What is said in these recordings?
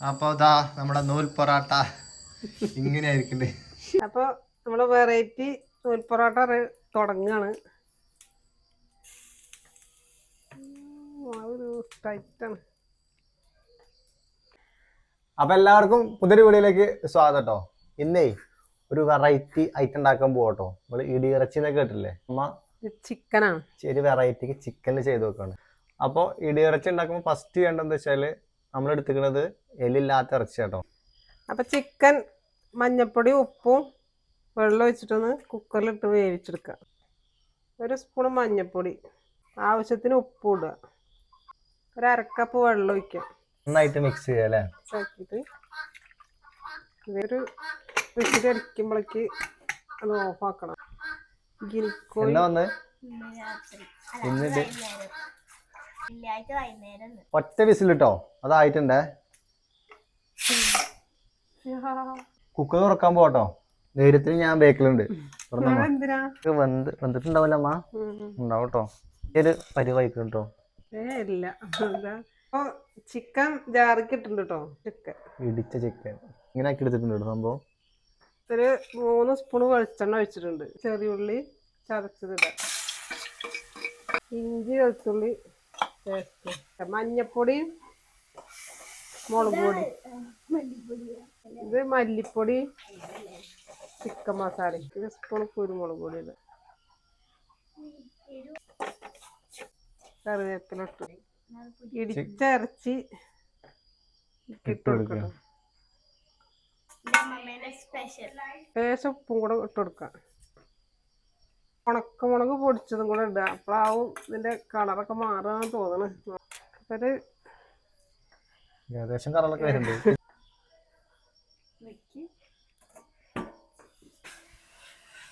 അപ്പൊ ഇതാ നമ്മുടെ നൂൽ പൊറാട്ട. ഇങ്ങനെ ആയിരിക്കണ്ടേ അപ്പോൾ നമ്മൾ വെറൈറ്റി നൂൽ പൊറോട്ട തുടങ്ങാണ്. ടൈറ്റാണ് അപ്പൊ എല്ലാവർക്കും പുതിയൊരു വീഡിയോയിലേക്ക് സ്വാഗതം കേട്ടോ ഇന്നേ ഒരു വെറൈറ്റി ഐറ്റം ഉണ്ടാക്കാൻ പോകട്ടോ നമ്മൾ ഇടി ഇറച്ചി എന്നൊക്കെ കേട്ടില്ലേ അമ്മ ചിക്കനാണ് ചെറിയ വെറൈറ്റിക്ക് ചിക്കനിൽ ചെയ്ത് വെക്കാണ്. അപ്പോൾ ഇടിയിറച്ചി ഇറച്ചി ഉണ്ടാക്കുമ്പോൾ ഫസ്റ്റ് വേണ്ടതെന്ന് വെച്ചാൽ നമ്മൾ എടുത്തിരിക്കുന്നത് എല്ലില്ലാത്ത ഇറച്ചി കേട്ടോ അപ്പോൾ ചിക്കൻ മഞ്ഞപ്പൊടി ഉപ്പും വെള്ളം ഒഴിച്ചിട്ടൊന്ന് കുക്കറിലിട്ട് വേവിച്ചെടുക്കുക. ഒരു സ്പൂൺ മഞ്ഞപ്പൊടി. ആവശ്യത്തിന് ഉപ്പ് ഇടുക. ഒരു അരക്കപ്പ് വെള്ളം ഒഴിക്കുക. നന്നായിട്ട് മിക്സ് ചെയ്യുക അല്ലേ? ആക്കിയിട്ട് ഇതൊരു വിസിലടിക്കുമ്പോഴേക്ക് അത് ഓഫാക്കണം ഗിനിക്കോഴി എന്താ ഒറ്റ വിസിലിട്ടോ? അതായിട്ടുണ്ടേ. കുക്കർ തുറക്കാൻ പോട്ടോ നേരത്തിന് ഞാൻ ബേക്കിലുണ്ട്. വന്നിട്ടുണ്ടാവല്ലോ വെന്ത് വെന്തിട്ടുണ്ടാവില്ല അമ്മ. ഉണ്ടാവും കേട്ടോ ഒരു പരിവായിക്കും കേട്ടോ ഏ ഇല്ല. അപ്പൊ ചിക്കൻ ജാറിക്കിട്ടുണ്ട് കേട്ടോ ചിക്കൻ. ഇടിച്ച ചിക്കൻ. ഇങ്ങനെ ആക്കി എടുത്തിട്ടുണ്ട് കേട്ടോ സംഭവം. ഒരു മൂന്ന് സ്പൂൺ വെളിച്ചെണ്ണ ഒഴിച്ചിട്ടുണ്ട്. ചെറിയുള്ളി ചതച്ചതിടാം. ഇഞ്ചി വെളുത്തുള്ളി പേസ്റ്റ് മഞ്ഞപ്പൊടി മുളക് പൊടി. ഇത് മല്ലിപ്പൊടി ചിക്കൻ മസാല. ഒരു സ്പൂൺ കുരുമുളക് പൊടി ഇത്. കറിവേപ്പില ഇട്ടു. ഇടിച്ച ഇറച്ചി ഇട്ട് കൊടുക്കണം. അമ്മേന്റെ സ്പെഷ്യൽ ലേശം ഉപ്പും കൂടെ ഇട്ട് കൊടുക്കാം. ഉണക്കമുളക് പൊടിച്ചതും കൂടെ ഇടുക അപ്പോഴാവും ഇതിന്റെ കളറൊക്കെ മാറാന്ന് തോന്നണ്. അപ്പൊ ഒരു ഏകദേശം കറലൊക്കെ വരുന്നുണ്ട്.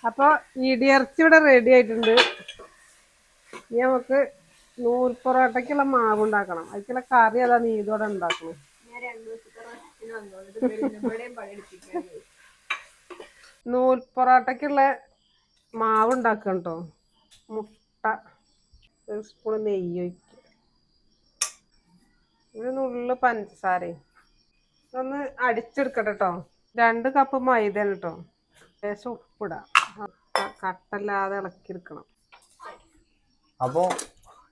അപ്പൊ ഇടിയിറച്ചി ഇവിടെ റെഡി ആയിട്ടുണ്ട്. ഇനി നമുക്ക് നൂൽ പൊറോട്ടയ്ക്കുള്ള മാവ് ഉണ്ടാക്കണം. അതിക്കുള്ള കറി അതാ നീ ഇതോടെ ഉണ്ടാക്കണം. നൂൽ പൊറോട്ടയ്ക്കുള്ള മാവ് ഉണ്ടാക്കണം കേട്ടോ മുട്ട. ഒരു സ്പൂൺ നെയ്യ് ഒഴിക്കുക ഒരു നുള്ളു പഞ്ചസാരയും ഒന്ന് അടിച്ചെടുക്കട്ടെ കേട്ടോ രണ്ട് കപ്പ് മൈദ കേട്ടോ ലേശം ഉപ്പിടാം. കട്ടല്ലാതെ ഇളക്കിയെടുക്കണം. അപ്പോ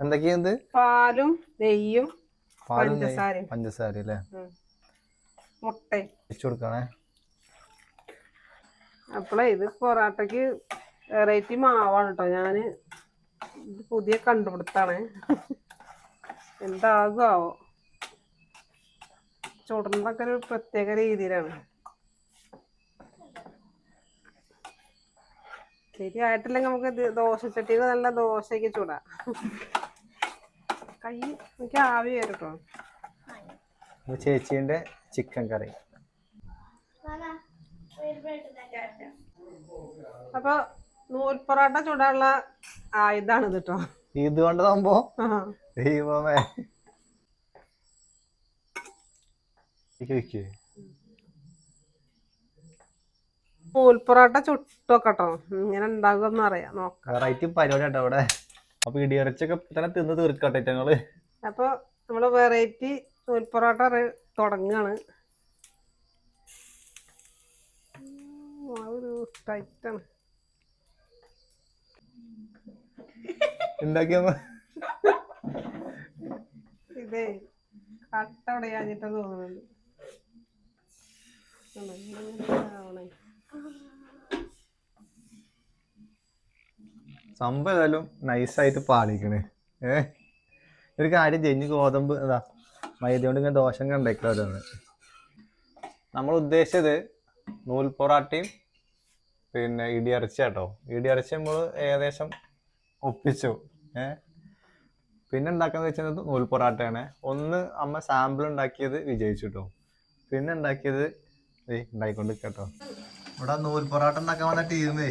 എന്തൊക്കെയത് പാലും നെയ്യും പഞ്ചസാരയും. പഞ്ചസാര അല്ലേ. മുട്ടയും. വെച്ചു കൊടുക്കണേ. അപ്പോളേ ഇത് പൊറാട്ടയ്ക്ക് വെറൈറ്റി മാവാണ് കേട്ടോ ഞാൻ ഇത് പുതിയ കണ്ടുപിടുത്താണ്. എന്താകുമോ ചുടന്നൊക്കെ ഒരു പ്രത്യേക രീതിയിലാണ്. ശരിയായിട്ടില്ലെങ്കിൽ നമുക്ക് ദോശ ദോശച്ചട്ടിയിൽ നല്ല ദോശയ്ക്ക് ചൂടാം. കൈ എനിക്ക് ആവി വരും കേട്ടോ ചേച്ചീന്റെ ചിക്കൻ കറി. അപ്പൊ നൂൽ പൊറോട്ട ചൂടാനുള്ള ഇതാണ് കേട്ടോ ഇത് കൊണ്ടതാകുമ്പോ ആ. ദൈവമേ. നൂൽ പൊറോട്ട ചുട്ടോക്കട്ടോ. ഇങ്ങനെ ഉണ്ടാകുമെന്ന് അറിയാം. നോക്കാം. വെറൈറ്റി പരിപാടി കേട്ടോ ഇവിടെ. അപ്പൊ ഇടിയിറച്ചൊക്കെ തന്നെ തിന്ന് തീർക്കട്ടെ ഞങ്ങൾ. അപ്പൊ നമ്മൾ വെറൈറ്റി നൂൽ പൊറോട്ട തുടങ്ങാണ്. ഒരു ടൈറ്റാണ്. ഉണ്ടാക്കിയമ്മ ഇതേ കട്ട ഉടയാഞ്ഞിട്ട് തോന്നുന്നുണ്ട്. സംഭവം ഏതായാലും നൈസായിട്ട് പാലിക്കണ് ഏ? ഒരു കാര്യം ജഞ്ഞ് ഗോതമ്പ് എന്താ മൈദ കൊണ്ട് ഇങ്ങനെ ദോഷം കണ്ടേക്കാറുണ്ട് നമ്മൾ ഉദ്ദേശിച്ചത് നൂൽ പൊറാട്ടയും പിന്നെ ഇടിയറച്ച കേട്ടോ ഇടിയറച്ച നമ്മൾ ഏകദേശം ഒപ്പിച്ചു. ഏ? പിന്നെ ഉണ്ടാക്കുന്നത് വെച്ചത് നൂൽ പൊറാട്ടയാണ്. ഒന്ന് അമ്മ സാമ്പിൾ ഉണ്ടാക്കിയത് വിജയിച്ചു കേട്ടോ പിന്നെ ഉണ്ടാക്കിയത് ഉണ്ടായിക്കൊണ്ട് കേട്ടോ ഇവിടെ നൂൽ പൊറാട്ട ഉണ്ടാക്കാൻ വന്ന ടീമേ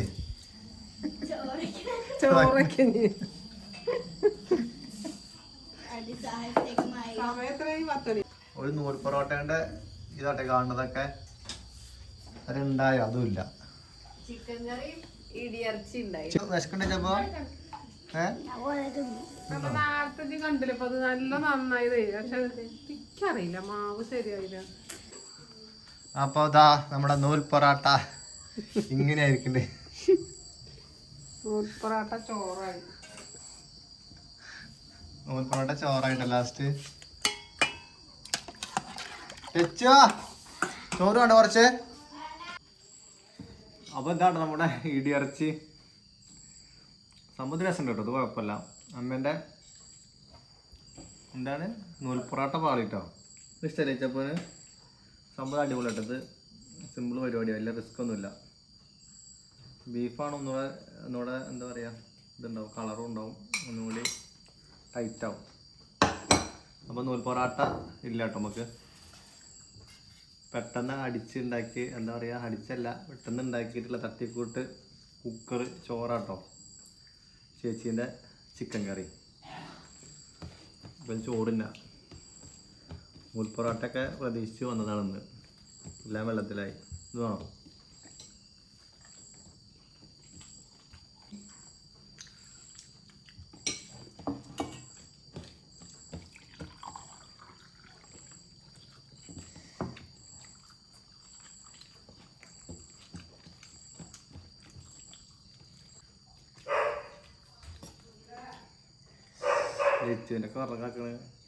ഒരു നൂൽ പൊറോട്ടയുടെ ഇതാട്ടെ കാണുന്നതൊക്കെ അതുണ്ടായോ അതുമില്ല ചിക്കൻ കറി ഇടിയിറച്ചി ഉണ്ടായി. വിശക്കുണ്ടെ അപ്പൊ നേരത്തെ കണ്ടില്ല? അത് നല്ല നന്നായി പക്ഷെ എനിക്കറിയില്ല മാവ് ശരിയായില്ല. അപ്പൊ ഇതാ നമ്മുടെ നൂൽ പൊറാട്ട ഇങ്ങനെ ആയിരിക്കണ്ടേ നൂൽ പൊറാട്ട ചോറായി. നൂൽ പൊറാട്ട ചോറായിട്ട ലാസ്റ്റ് ചോറ് വേണ്ട കുറച്ച്. അപ്പൊ എന്താണ് നമ്മുടെ ഇടിയിറച്ചി സമുദ്ര രസം കേട്ടോ അത് കുഴപ്പമില്ല. അമ്മേന്റെ എന്താണ്? നൂൽ പൊറാട്ട പാളിട്ടോ ഇഷ്ടമല്ലേ ചപ്പോൾ സംഭവം അടിപൊളിയാട്ടോ ഇത് സിമ്പിൾ പരിപാടിയാണ് വലിയ റിസ്ക് ഒന്നുമില്ല. ബീഫാണ് ഒന്നുകൂടെ ഒന്നുകൂടെ എന്താ പറയുക ഇതുണ്ടാവും. കളറും ഉണ്ടാവും. ഒന്നുകൂടി ടൈറ്റാവും അപ്പോൾ നൂൽ പൊറാട്ട ഇല്ല കേട്ടോ നമുക്ക്. പെട്ടെന്ന് അടിച്ച് ഉണ്ടാക്കി എന്താ പറയുക അടിച്ചല്ല പെട്ടെന്ന് ഉണ്ടാക്കിയിട്ടുള്ള തട്ടിക്കൂട്ട് കുക്കർ ചോറാട്ടോ. ചേച്ചീന്റെ ചിക്കൻ കറി ഇപ്പം ചോറില്ല നൂൽ പൊറാട്ടയൊക്കെ പ്രതീക്ഷിച്ച് വന്നതാണെന്ന്. എല്ലാം വെള്ളത്തിലായി. ഇത് വേണോ? ലെച്ചുവിന്റെ ഒക്കെ